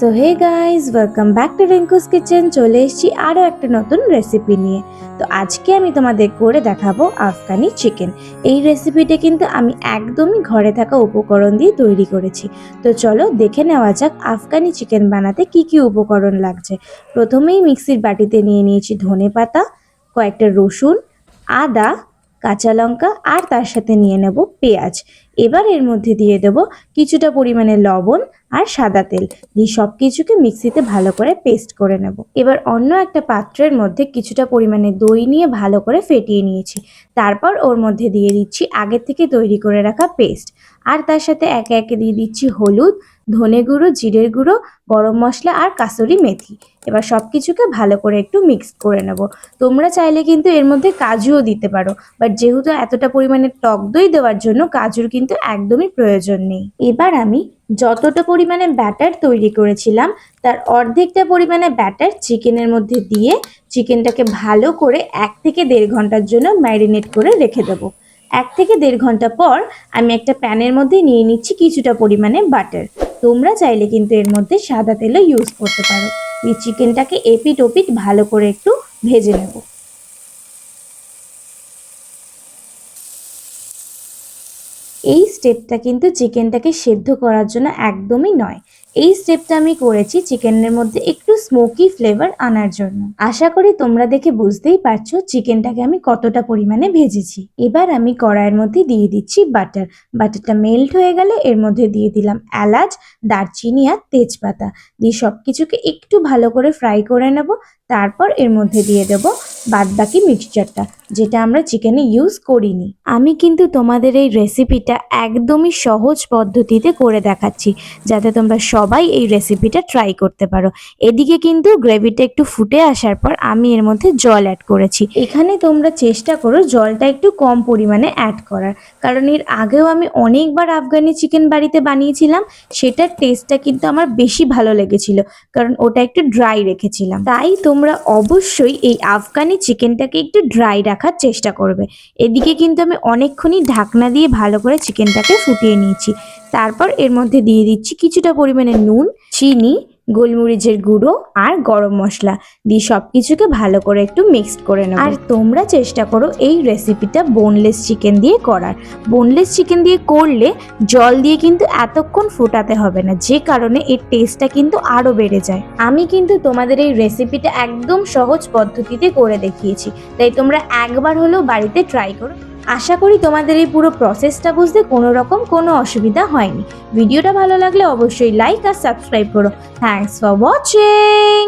So hey guys welcome back to Rinku's kitchen চলে এসেছি আরও একটা নতুন রেসিপি নিয়ে। তো আজকে আমি তোমাদের করে দেখাবো আফগানি চিকেন এই রেসিপিটা কিন্তু আমি একদমই ঘরে থাকা উপকরণ দিয়ে তৈরি করেছি। তো চলো দেখে নেওয়া যাক আফগানি চিকেন বানাতে কি কি উপকরণ লাগছে। প্রথমেই মিক্সির বাটিতে নিয়ে নিয়েছি ধনে পাতা, কয়েকটা রসুন, আদা, কাঁচা লঙ্কা, আর তার সাথে নিয়ে নেব পেঁয়াজ। এবার এর মধ্যে দিয়ে দেব কিছুটা পরিমাণে লবণ আর সাদা তেল। দিয়ে সব কিছুকে মিক্সিতে ভালো করে পেস্ট করে নেব। এবার অন্য একটা পাত্রের মধ্যে কিছুটা পরিমাণে দই নিয়ে ভালো করে ফেটিয়ে নিয়েছি। তারপর ওর মধ্যে দিয়ে দিচ্ছি আগের থেকে তৈরি করে রাখা পেস্ট। আর তার সাথে একে একে দিয়ে দিচ্ছি হলুদ, ধনে গুঁড়ো, জিরের গুঁড়ো, গরম মশলা আর কাসুরি মেথি। এবার সব কিছুকে ভালো করে একটু মিক্স করে নেব। তোমরা চাইলে কিন্তু এর মধ্যে কাজুও দিতে পারো। বাট যেহেতু এতটা পরিমাণে টক দই দেওয়ার জন্য কাজুর কিন্তু একদমই প্রয়োজন নেই। এবার আমি যতটা পরিমাণে ব্যাটার তৈরি করেছিলাম, তার অর্ধেকটা পরিমাণে ব্যাটার চিকেনের মধ্যে দিয়ে চিকেনটাকে ভালো করে এক থেকে দেড় ঘণ্টার জন্য ম্যারিনেট করে রেখে দেবো। এক থেকে দেড় ঘণ্টা পর আমি একটা প্যানের মধ্যে নিয়ে নিচ্ছি কিছুটা পরিমাণে বাটার তোমরা চাইলে কিন্তু এর মধ্যে সাদা তেলও ইউজ করতে পারো। এই চিকেনটাকে এপিট ওপিট ভালো করে একটু ভেজে নেব। এই স্টেপটা কিন্তু চিকেনটাকে সেদ্ধ করার জন্য একদমই নয়। এই স্টেপটা আমি করেছি চিকেনের মধ্যে একটু স্মোকি ফ্লেভার আনার জন্য। আশা করি তোমরা দেখে বুঝতেই পারছ চিকেনটাকে আমি কতটা পরিমাণে ভেজেছি। এবার আমি কড়াইয়ের মধ্যে দিয়ে দিচ্ছি বাটার বাটারটা মেল্ট হয়ে গেলে এর মধ্যে দিয়ে দিলাম এলাচ, দারচিনি আর তেজপাতা। দিয়ে সব কিছুকে একটু ভালো করে ফ্রাই করে নেব। তারপর এর মধ্যে দিয়ে দেব বাদবাকি মিক্সচারটা যেটা আমরা চিকেনে ইউজ করিনি। আমি কিন্তু তোমাদের এই রেসিপিটা একদমই সহজ পদ্ধতিতে করে দেখাচ্ছি, যাতে তোমরা সবাই এই রেসিপিটা ট্রাই করতে পারো। এদিকে কিন্তু গ্রেভিটা একটু ফুটে আসার পর আমি এর মধ্যে জল অ্যাড করেছি। এখানে তোমরা চেষ্টা করো জলটা একটু কম পরিমাণে অ্যাড করার। কারণ এর আগেও আমি অনেকবার আফগানি চিকেন বাড়িতে বানিয়েছিলাম, সেটার টেস্টটা কিন্তু আমার বেশি ভালো লেগেছিল, কারণ ওটা একটু ড্রাই রেখেছিলাম। তাই তোমরা অবশ্যই এই আফগানি চিকেনটাকে একটু ড্রাই রাখার চেষ্টা করবে। এদিকে কিন্তু আমি অনেকক্ষণই ঢাকনা দিয়ে ভালো করে চিকেনটাকে ফুটিয়ে নিয়েছি। তারপর এর মধ্যে দিয়ে দিচ্ছি কিছুটা পরিমাণে নুন, চিনি গোলমরিচের গুঁড়ো আর গরম মশলা দিয়ে সব কিছুকে ভালো করে একটু মিক্সড করে নেব। আর তোমরা চেষ্টা করো এই রেসিপিটা বোনলেস চিকেন দিয়ে করার। বোনলেস চিকেন দিয়ে করলে জল দিয়ে কিন্তু এতক্ষণ ফোটাতে হবে না, যে কারণে এর টেস্টটা কিন্তু আরও বেড়ে যায়। আমি কিন্তু তোমাদের এই রেসিপিটা একদম সহজ পদ্ধতিতে করে দেখিয়েছি, তাই তোমরা একবার হলেও বাড়িতে ট্রাই করো। আশা করি তোমাদের এই পুরো প্রসেসটা বুঝতে কোনো রকম কোনো অসুবিধা হয়নি। ভিডিওটা ভালো লাগলে অবশ্যই লাইক আর সাবস্ক্রাইব করো। Thanks for watching